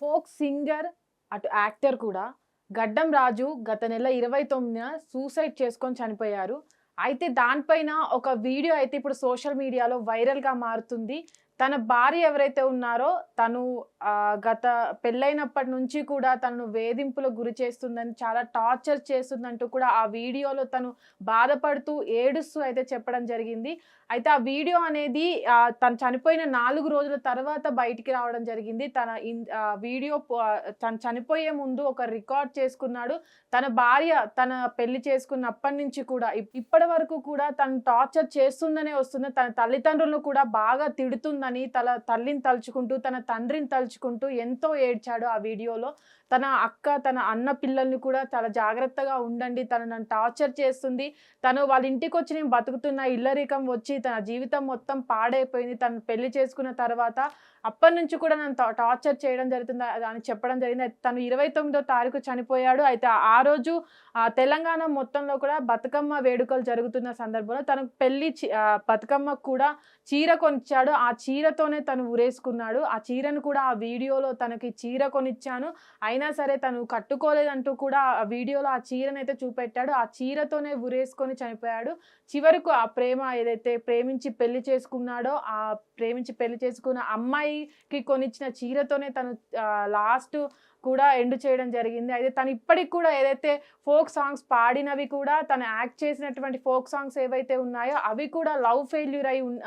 Folk singer అటు actor కూడా. గడ్డం రాజు గత నెల ఇరవై తొమ్మిదిన సూసైడ్ చేసుకొని చనిపోయారు. అయితే దానిపైన ఒక వీడియో అయితే ఇప్పుడు సోషల్ మీడియాలో వైరల్గా మారుతుంది. తన భార్య ఎవరైతే ఉన్నారో తను గత పెళ్ళైనప్పటి నుంచి కూడా తనను వేధింపులకు గురి చేస్తుందని చాలా టార్చర్ చేస్తుందంటూ కూడా ఆ వీడియోలో తను బాధపడుతూ ఏడుస్తూ అయితే చెప్పడం జరిగింది. అయితే ఆ వీడియో అనేది తను చనిపోయిన నాలుగు రోజుల తర్వాత బయటికి రావడం జరిగింది. తన ఇన్- ఆ, వీడియో తను చనిపోయే ముందు ఒక రికార్డ్ చేసుకున్నాడు. తన భార్య తన పెళ్ళి చేసుకున్నప్పటి నుంచి కూడా ఇప్- ఇప్పటి వరకు కూడా తను టార్చర్ చేస్తుందనే వస్తుంది. తన తల్లిదండ్రులను కూడా బాగా తిడుతుందని తన తల్లిని తలుచుకుంటూ తన తండ్రిని తలుచుకుంటూ ఎంతో ఏడ్చాడు ఆ వీడియోలో. తన అక్క తన అన్న పిల్లల్ని కూడా చాలా జాగ్రత్తగా ఉండండి తను నన్ను టార్చర్ చేస్తుంది. తను వాళ్ళ ఇంటికి వచ్చి నేను బతుకుతున్న ఇల్లరికం వచ్చి తన జీవితం మొత్తం పాడైపోయింది. తను పెళ్ళి చేసుకున్న తర్వాత అప్పటి నుంచి కూడా నన్ను టార్చర్ చేయడం జరుగుతుంది అని చెప్పడం జరిగింది. తను ఇరవై తొమ్మిదో తారీఖు చనిపోయాడు. అయితే ఆ రోజు ఆ తెలంగాణ మొత్తంలో కూడా బతుకమ్మ వేడుకలు జరుగుతున్న సందర్భంలో తనకు పెళ్ళి బతుకమ్మకు కూడా చీర కొనిచ్చాడు. ఆ చీరతోనే తను ఉరేసుకున్నాడు ఆ చీరను కూడా ఆ వీడియోలో తనకి చీర కొనిచ్చాను. అయినా సరే తను కట్టుకోలేదంటూ కూడా ఆ వీడియోలో ఆ చీరను అయితే చూపెట్టాడు. ఆ చీరతోనే ఉరేసుకొని చనిపోయాడు. చివరకు ఆ ప్రేమ ఏదైతే ప్రేమించి పెళ్ళి చేసుకున్నాడో ఆ ప్రేమించి పెళ్ళి చేసుకున్న అమ్మాయికి కొనిచ్చిన చీరతోనే తను లాస్ట్ కూడా ఎండ్ చేయడం జరిగింది. అయితే తను ఇప్పటికి కూడా ఏదైతే ఫోక్ సాంగ్స్ పాడినవి కూడా తను యాక్ట్ చేసినటువంటి ఫోక్ సాంగ్స్ ఏవైతే ఉన్నాయో అవి కూడా లవ్ ఫెయిల్యూర్ అయి ఉన్న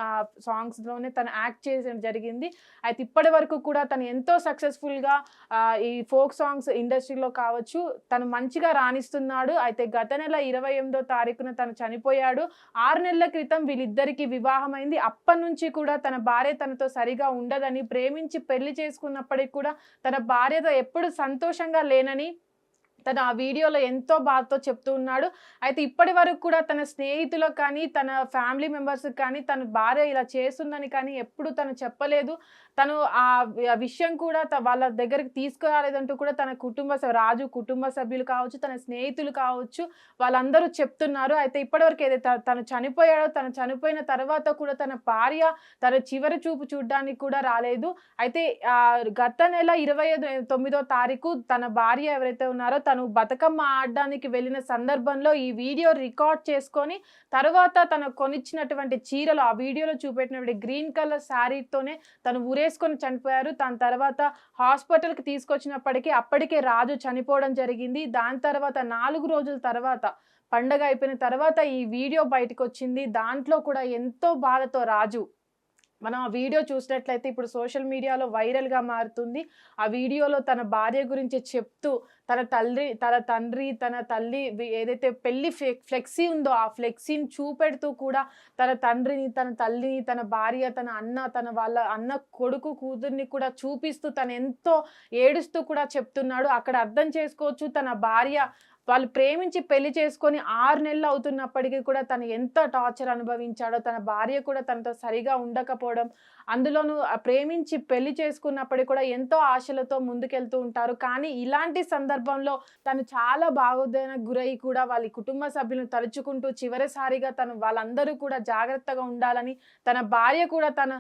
సాంగ్స్లోనే తను యాక్ట్ చేయడం జరిగింది. అయితే ఇప్పటి వరకు కూడా తను ఎంతో సక్సెస్ఫుల్గా ఈ ఫోక్ సాంగ్స్ ఇండస్ట్రీలో కావచ్చు తను మంచిగా రాణిస్తున్నాడు. అయితే గత నెల ఇరవై ఎనిమిదో తారీఖున తను చనిపోయాడు. ఆరు నెలల క్రితం వీళ్ళిద్దరికి వివాహమైంది. అప్పటి నుంచి కూడా తన భార్య తనతో సరిగా ఉండదని ప్రేమించి పెళ్ళి చేసుకున్నప్పటికి కూడా తన భార్యతో ఎప్పుడు సంతోషంగా లేనని తను ఆ వీడియోలో ఎంతో బాధతో చెప్తూ ఉన్నాడు. అయితే ఇప్పటి వరకు కూడా తన స్నేహితులకు కానీ తన ఫ్యామిలీ మెంబర్స్కి కానీ తన భార్య ఇలా చేస్తుందని కానీ ఎప్పుడు తను చెప్పలేదు. తను ఆ విషయం కూడా త- వాళ్ళ దగ్గరికి తీసుకురాలేదంటూ కూడా తన కుటుంబ సభ్యు- రాజు కుటుంబ సభ్యులు కావచ్చు తన స్నేహితులు కావచ్చు వాళ్ళందరూ చెప్తున్నారు. అయితే ఇప్పటివరకు ఏదైతే తను చనిపోయాడో తను చనిపోయిన తర్వాత కూడా తన భార్య తన చివరి చూపు చూడడానికి కూడా రాలేదు. అయితే ఆ గత నెల ఇరవై తొమ్మిదో తారీఖు తన భార్య ఎవరైతే ఉన్నారో తను తను బతుకమ్మ ఆడడానికి వెళ్ళిన సందర్భంలో ఈ వీడియో రికార్డ్ చేసుకొని తర్వాత తను కొనిచ్చినటువంటి చీరలు ఆ వీడియోలో చూపెట్టినటువంటి గ్రీన్ కలర్ శారీతోనే తను ఉరేసుకొని చనిపోయారు. తన తర్వాత హాస్పిటల్కి తీసుకొచ్చినప్పటికీ అప్పటికే రాజు చనిపోవడం జరిగింది. దాని తర్వాత నాలుగు రోజుల తర్వాత పండగ అయిపోయిన తర్వాత ఈ వీడియో బయటకు వచ్చింది దాంట్లో కూడా ఎంతో బాధతో రాజు మనం ఆ వీడియో చూసినట్లయితే ఇప్పుడు సోషల్ మీడియాలో వైరల్గా మారుతుంది. ఆ వీడియోలో తన భార్య గురించి చెప్తూ తన తల్లి తన తండ్రి తన తల్లి ఏదైతే పెళ్ళి ఫ్లెక్సీ ఉందో ఆ ఫ్లెక్సీని చూపెడుతూ కూడా తన తండ్రిని తన తల్లిని తన భార్య తన అన్న తన వాళ్ళ అన్న కొడుకు కూతుర్ని కూడా చూపిస్తూ తను ఎంతో ఏడుస్తూ కూడా చెప్తున్నాడు. అక్కడ అర్థం చేసుకోవచ్చు తన భార్య వాళ్ళు ప్రేమించి పెళ్ళి చేసుకొని ఆరు నెలలు అవుతున్నప్పటికీ కూడా తను ఎంత టార్చర్ అనుభవించాడో తన భార్య కూడా తనతో సరిగా ఉండకపోవడం అందులోనూ ప్రేమించి పెళ్ళి చేసుకున్నప్పటికీ కూడా ఎంతో ఆశలతో ముందుకెళ్తూ ఉంటారు. కానీ ఇలాంటి సందర్భంలో తను చాలా బాగోదైన గురై కూడా వాళ్ళ కుటుంబ సభ్యులను తలుచుకుంటూ చివరిసారిగా తను వాళ్ళందరూ కూడా జాగ్రత్తగా ఉండాలని తన భార్య కూడా తన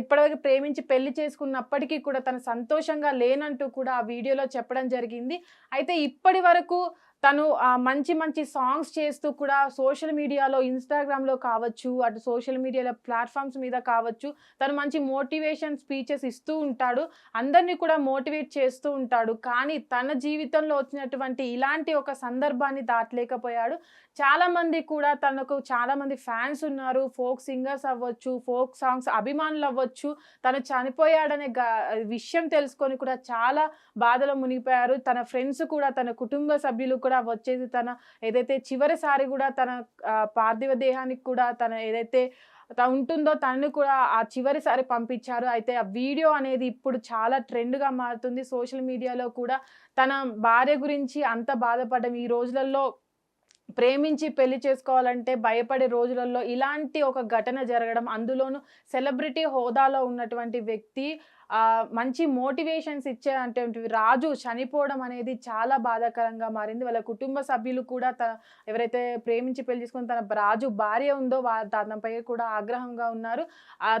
ఇప్పటివరకు ప్రేమించి పెళ్ళి చేసుకున్నప్పటికీ కూడా తను సంతోషంగా లేనంటూ కూడా ఆ వీడియోలో చెప్పడం జరిగింది. అయితే ఇప్పటి వరకు తను మంచి మంచి సాంగ్స్ చేస్తూ కూడా సోషల్ మీడియాలో ఇన్స్టాగ్రామ్లో కావచ్చు అటు సోషల్ మీడియాలో ప్లాట్ఫామ్స్ మీద కావచ్చు తను మంచి మోటివేషన్ స్పీచెస్ ఇస్తూ ఉంటాడు. అందరినీ కూడా మోటివేట్ చేస్తూ ఉంటాడు. కానీ తన జీవితంలో వచ్చినటువంటి ఇలాంటి ఒక సందర్భాన్ని దాటలేకపోయాడు. చాలామంది కూడా తనకు చాలామంది ఫ్యాన్స్ ఉన్నారు. ఫోక్ సింగర్స్ అవ్వచ్చు ఫోక్ సాంగ్స్ అభిమానులు అవ్వచ్చు. తను చనిపోయాడనే విషయం తెలుసుకొని కూడా చాలా బాధలో మునిగిపోయారు. తన ఫ్రెండ్స్ కూడా తన కుటుంబ సభ్యులు కూడా వచ్చేసి తన ఏదైతే చివరిసారి కూడా తన పార్థివ దేహానికి కూడా తన ఏదైతే ఉంటుందో తనని కూడా ఆ చివరిసారి పంపించారు. అయితే ఆ వీడియో అనేది ఇప్పుడు చాలా ట్రెండ్గా మారుతుంది. సోషల్ మీడియాలో కూడా తన భార్య గురించి అంత బాధపడడం ఈ రోజులలో ప్రేమించి పెళ్ళి చేసుకోవాలంటే భయపడే రోజులలో ఇలాంటి ఒక ఘటన జరగడం అందులోనూ సెలబ్రిటీ హోదాలో ఉన్నటువంటి వ్యక్తి మంచి మోటివేషన్స్ ఇచ్చే అంటే రాజు చనిపోవడం అనేది చాలా బాధాకరంగా మారింది. వాళ్ళ కుటుంబ సభ్యులు కూడా తన ఎవరైతే ప్రేమించి పెళ్ళి చేసుకుని తన రాజు భార్య ఉందో తనపై కూడా ఆగ్రహంగా ఉన్నారు.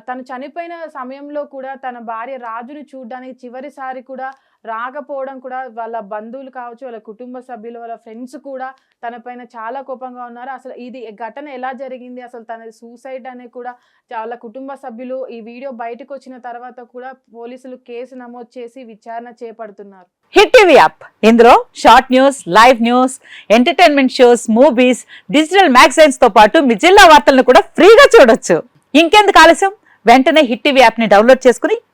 తను చనిపోయిన సమయంలో కూడా తన భార్య రాజుని చూడడానికి చివరిసారి కూడా రాకపోవడం కూడా వాళ్ళ బంధువులు కావచ్చు వాళ్ళ కుటుంబ సభ్యులు వాళ్ళ ఫ్రెండ్స్ కూడా తన పైన చాలా కోపంగా ఉన్నారు. అసలు ఇది ఘటన ఎలా జరిగింది? అసలు తన సూసైడ్ అనే కూడా వాళ్ళ కుటుంబ సభ్యులు ఈ వీడియో బయటకు వచ్చిన తర్వాత కూడా పోలీసులు కేసు నమోదు చేసి విచారణ చేపడుతున్నారు. Hit TV app. ఇందులో short news live news entertainment shows movies digital మ్యాగజైన్స్తో పాటు మీ జిల్లా వార్తలను కూడా ఫ్రీగా చూడొచ్చు. ఇంకెందుకు ఆలస్యం? వెంటనే హిట్ టీవీ యాప్ని డౌన్లోడ్ చేసుకుని